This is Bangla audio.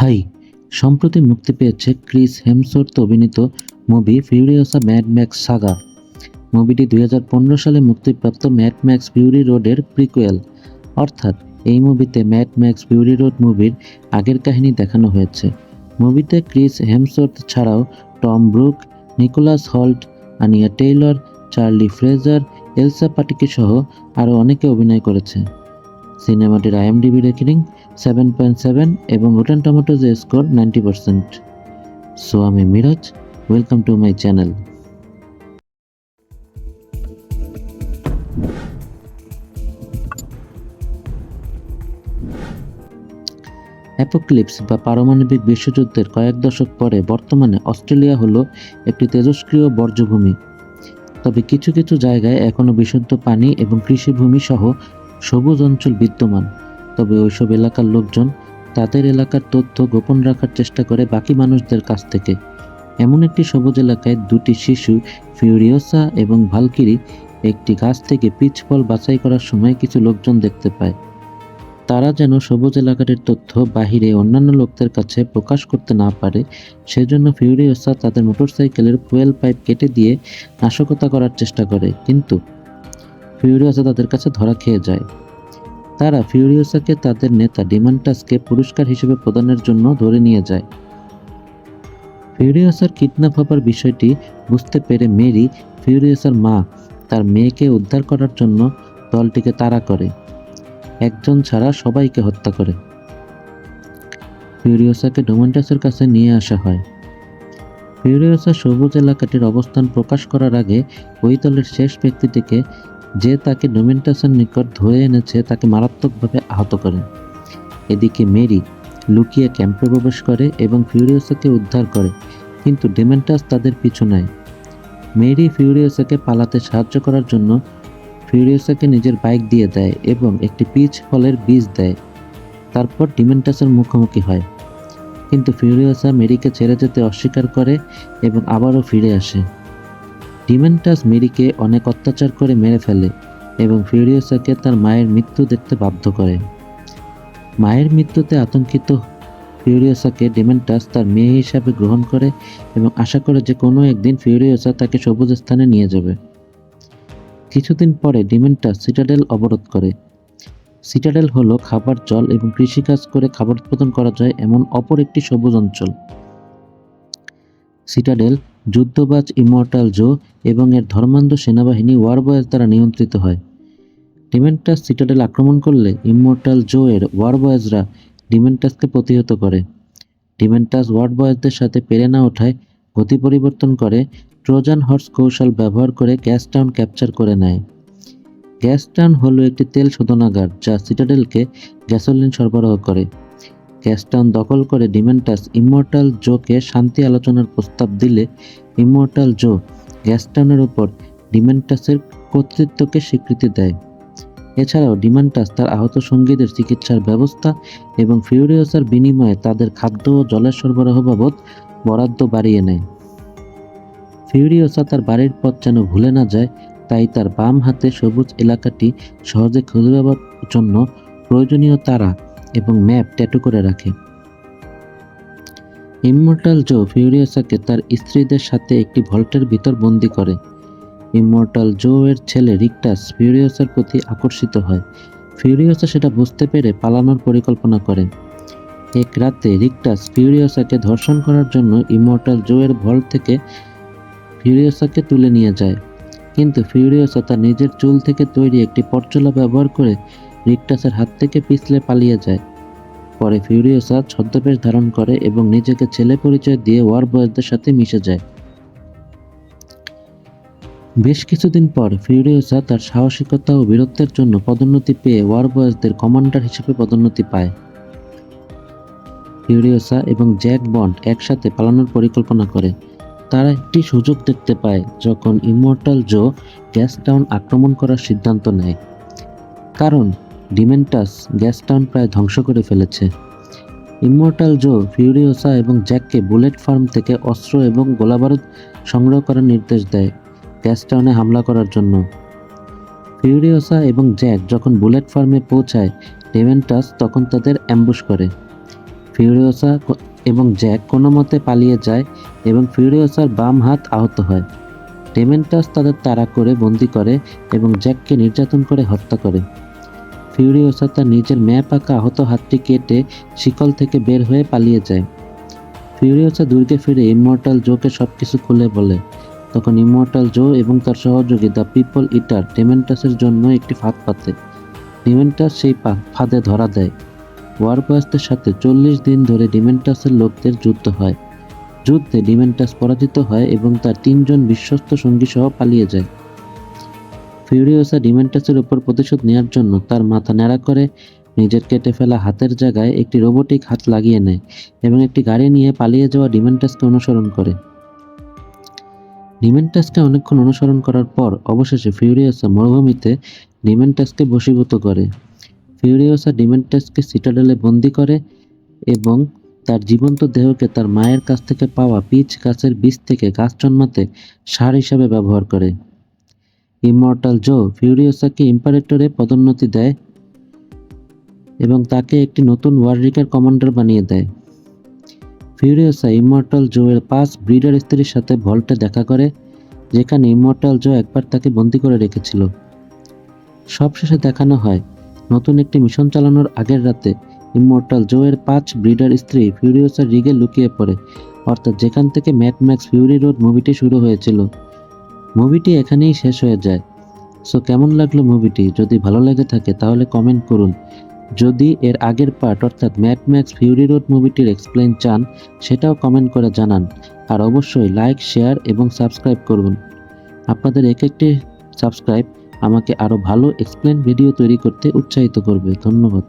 হাই, সম্প্রতি মুক্তি পেয়েছে ক্রিস হেমসওয়ার্থ অভিনীত movie Furiosa Mad Max Saga. মুভিটি দুই হাজার পনেরো সালে মুক্তিপ্রাপ্ত ম্যাড ম্যাক্স ফিউরি রোডের প্রিকুয়েল অর্থাৎ, এই মুভিতে ম্যাড ম্যাক্স ফিউরি রোড মুভির আগের কাহিনী দেখানো হয়েছে। মুভিতে ক্রিস হেমসওয়ার্থ ছাড়াও Tom Burke, Nicholas Hoult, Anya Taylor, Charlie Fraser Elsa Pataky সহ আরও অনেকে অভিনয় করেছে। সিনেমাটির IMDb rating seven point seven এবং Rotten Tomatoes score ninety percent so আমি Miraj welcome to my channel apocalypse বা পারমাণবিক বিশ্বযুদ্ধের কয়েক দশক পরে বর্তমানে অস্ট্রেলিয়া হলো একটি তেজস্ক্রিয় বর্জ্যভূমি। তবে কিছু কিছু জায়গায় এখনও বিশুদ্ধ পানি এবং কৃষিভূমি সহ সবুজ অঞ্চল বিদ্যমান। তবে ওইসব এলাকার লোকজন তাদের এলাকার তথ্য গোপন রাখার চেষ্টা করে বাকি মানুষদের কাছ থেকে। এমন একটি সবুজ এলাকায় দুটি শিশু, ফিউরিওসা এবং ভালকিরি, একটি গাছ থেকে পিচ ফল বাছাই করার সময় কিছু লোকজন দেখতে পায়। তারা যেন সবুজ এলাকাটির তথ্য বাহিরে অন্যান্য লোকদের কাছে প্রকাশ করতে না পারে, সেজন্য ফিউরিওসা তাদের মোটরসাইকেলের ফুয়েল পাইপ কেটে দিয়ে নাশকতা করার চেষ্টা করে। কিন্তু ফিউরিওসা তাদের কাছে ধরা খেয়ে যায়। তারা ফিউরিওসাকে তাদের নেতা ডিমান্টাসকে পুরস্কার হিসেবে প্রদানের জন্য ধরে নিয়ে যায়। ফিউরিওসার কিডন্যাপ হবার বিষয়টি বুঝতে পেরে মেরি ফিউরিওসার মা তার মেয়েকে উদ্ধার করার জন্য দলটিকে তাড়া করে। একজন ছাড়া সবাইকে হত্যা করে। ফিউরিওসাকে ডোমান্টাসের কাছে নিয়ে আসা হয়। ফিউরিওসা সবুজ এলাকাটির অবস্থান প্রকাশ করার আগে ওই দলের শেষ ব্যক্তিটিকে যে তাকে ডোমেন্টাসের নিকট ধরে এনেছে, তাকে মারাত্মকভাবে আহত করে। এদিকে মেরি লুকিয়ে ক্যাম্পে প্রবেশ করে এবং ফিউরিওসাকে উদ্ধার করে, কিন্তু ডেমেন্টাস তাদের পিছু নেয়। মেরি ফিউরিওসাকে পালাতে সাহায্য করার জন্য ফিউরিওসাকে নিজের বাইক দিয়ে দেয় এবং একটি পিচ ফলের বীজ দেয়। তারপর ডিমেন্টাসের মুখোমুখি হয়। কিন্তু ফিউরিওসা মেরিকে ছেড়ে যেতে অস্বীকার করে এবং আবারও ফিরে আসে। ডিমেন্টাস মেরিকে অনেক অত্যাচার করে মেরে ফেলে এবং ফিউরিওসাকে তার মায়ের মৃত্যু দেখতে বাধ্য করে। মায়ের মৃত্যুতে আতঙ্কিত ফিউরিওসাকে ডিমেন্টাস তার মেয়ে হিসাবে গ্রহণ করে এবং আশা করে যে কোনো একদিন ফিউরিওসা তাকে সবুজ স্থানে নিয়ে যাবে। কিছুদিন পরে ডিমেন্টাস সিটাডেল অবরোধ করে। সিটাডেল হলো খাবার, জল এবং কৃষিকাজ করে খাবার উৎপাদন করা যায় এমন অপর একটি সবুজ অঞ্চল। সিটাডেল যুদ্ধবাজ ইমর্টাল জো এবং এর ধর্মান্ধ সেনাবাহিনী ওয়ারবয়েজ দ্বারা নিয়ন্ত্রিত হয়। ডিমেন্টাস সিটাডেল আক্রমণ করলে ইমর্টাল জো এর ওয়ারবয়েজরা ডিমেন্টাসকে প্রতিহত করে। ডিমেন্টাস ওয়ারবয়েজদের সাথে পেরে না ওঠায় গতি পরিবর্তন করে, ট্রোজান হর্স কৌশল ব্যবহার করে গ্যাস টাউন ক্যাপচার করে নেয়। গ্যাস টাউন হলো একটি তেল শোধনাগার যা সিটাডেলকে গ্যাসোলিন সরবরাহ করে। গ্যাস টাউন দখল করে ডিমেন্টাস ইমর্টাল জোকে শান্তি আলোচনার প্রস্তাব দিলে ইমর্টাল জো গ্যাসটাউনের উপর ডিমেন্টাসের কর্তৃত্বকে স্বীকৃতি দেয়। এছাড়াও ডিমান্টাস তার আহত সঙ্গীদের চিকিৎসার ব্যবস্থা এবং ফিউরিয়াসার বিনিময়ে তাদের খাদ্য ও জলের সরবরাহ বাবদ বরাদ্দ বাড়িয়ে নেয়। ফিউরিওসা তার বাড়ির পথ যেন ভুলে না যায়, তাই তার বাম হাতে সবুজ এলাকাটি সহজে খুঁজে পাবার জন্য প্রয়োজনীয় তারা এবং ম্যাপ ট্যাটু করে রাখে। ইমমর্টাল জো ফিউরিয়াসাকে তার স্ত্রীদের সাথে একটি ভল্টের ভিতর বন্দি করে। ইমমর্টাল জো এর ছেলে রিকটাস ফিউরিয়াসার প্রতি আকর্ষিত হয়। ফিউরিয়াসা সেটা বুঝতে পেরে পালানোর পরিকল্পনা করে। এক রাতে রিকটাস ফিউরিয়াসাকে ধর্ষণ করার জন্য ইমমর্টাল জো এর ভল্ট থেকে ফিউরিয়াসাকে তুলে নিয়ে যায়। কিন্তু ফিউরিয়াসা তার নিজের চুল থেকে তৈরি একটি পরচলা ব্যবহার করে রিকটাসের হাত থেকে পিছলে পালিয়ে যায়। পরে ফিউরিয়াসা ছদ্মবেশ ধারণ করে এবং নিজেকে ছেলে পরিচয় দিয়ে ওয়ার বয়েজদের সাথে মিশে যায়। বেশ কিছুদিন পর ফিউরিয়াসা তার সাহসিকতা ও বীরত্বের জন্য পদোন্নতি পেয়ে ওয়ার বয়েজদের কমান্ডার হিসেবে পদোন্নতি পায়। ফিউরিয়াসা এবং জ্যাক বন্ড একসাথে পালানোর পরিকল্পনা করে। তারা একটি সুযোগ দেখতে পায় যখন ইমর্টাল জো গ্যাস টাউন আক্রমণ করার সিদ্ধান্ত নেয়। কারণ ডিমেন্টাস গ্যাস টাউন প্রায় ধ্বংস করে ফেলেছে। ইমর্টাল জো, ফিউরিওসা এবং জ্যাককে বুলেট ফার্ম থেকে অস্ত্র এবং গোলাবারুদ সংগ্রহ করার নির্দেশ দেয় গ্যাস টাউনে হামলা করার জন্য। ফিউরিওসা এবং জ্যাক যখন বুলেট ফার্মে পৌঁছায় ডেভেন্টাস তখন তাদের অ্যাম্বুশ করে। ফিউরিওসা এবং জ্যাক কোনো মতে পালিয়ে যায় এবং ফিউরিওসার বাম হাত আহত হয়। ডেমেন্টাস তাদের তাড়া করে বন্দি করে এবং জ্যাককে নির্যাতন করে হত্যা করে। ফিউরিওসা তার নিজের ম্যাপ আঁকা আহত হাতটি কেটে শিকল থেকে বের হয়ে পালিয়ে যায়। ফিউরিওসা দুর্গে ফিরে ইমমর্টাল জোকে সব কিছু খুলে বলে, তখন ইমমর্টাল জো এবং তার সহযোগী দ্য পিপল ইটার ডেমেন্টাসের জন্য একটি ফাঁদ পাতে। ডিমেন্টাস সেই ফাঁদে ধরা দেয়। ওয়ারবয়েসদের সাথে চল্লিশ দিন ধরে ডিমেন্টাসের লোকদের যুদ্ধ হয়। যুদ্ধে ডিমেন্টাস পরাজিত হয় এবং তার তিনজন বিশ্বস্ত সঙ্গী সহ পালিয়ে যায়। ফিউরিওসা ডিমেন্টাসের উপর প্রতিশোধ নেওয়ার জন্য তার মাথা ন্যাড়া করে নিজের কেটে ফেলা হাতের জায়গায় একটি রোবোটিক হাত লাগিয়ে নেয় এবং একটি গাড়ি নিয়ে পালিয়ে যাওয়া ডিমেন্টাসকে অনুসরণ করে। ডিমেন্টাসকে অনেকক্ষণ অনুসরণ করার পর অবশেষে ফিউরিওসা মরুভূমিতে ডিমেন্টাসকে বশীভূত করে। ফিউরিওসা ডিমেন্টাসকে সিটাডেলে বন্দি করে এবং তার জীবন্ত দেহকে তার মায়ের কাছ থেকে পাওয়া পিচ গাছের বীজ থেকে গাছ জন্মাতে সার হিসাবে ব্যবহার করে। ইমর্টাল জো ফিউরিয়াসাকে ইম্পারেটরে পদোন্নতি দেয় এবং তাকে একটি নতুন ওয়াররিকার কমান্ডার বানিয়ে দেয়। ফিউরিয়াসা ইমর্টাল জোয়ের পাঁচ ব্রিডার স্ত্রীর সাথে ভল্টে দেখা করে, যেখানে ইমর্টাল জো একবার তাকে বন্দি করে রেখেছিল। সবশেষে দেখানো হয়, নতুন একটি মিশন চালানোর আগের রাতে ইমর্টাল জোয়ের পাঁচ ব্রিডার স্ত্রী ফিউরিয়াসার রিগে লুকিয়ে পড়ে, অর্থাৎ যেখান থেকে ম্যাট ম্যাক্স ফিউরি রোড মুভিটি শুরু হয়েছিল। মুভিটি এখানেই শেষ হয়ে যায়। সো কেমন লাগল মুভিটি? যদি ভালো লেগে থাকে, তাহলে কমেন্ট করুন। যদি এর আগের পার্ট অর্থাৎ ম্যাট ম্যাক্স ফিউরি রোড মুভিটির এক্সপ্লেন চান, সেটাও কমেন্ট করে জানান। আর অবশ্যই লাইক শেয়ার এবং সাবস্ক্রাইব করুন। আপনাদের এক একটি সাবস্ক্রাইব আমাকে আরও ভালো এক্সপ্লেন ভিডিও তৈরি করতে উৎসাহিত করবে। ধন্যবাদ।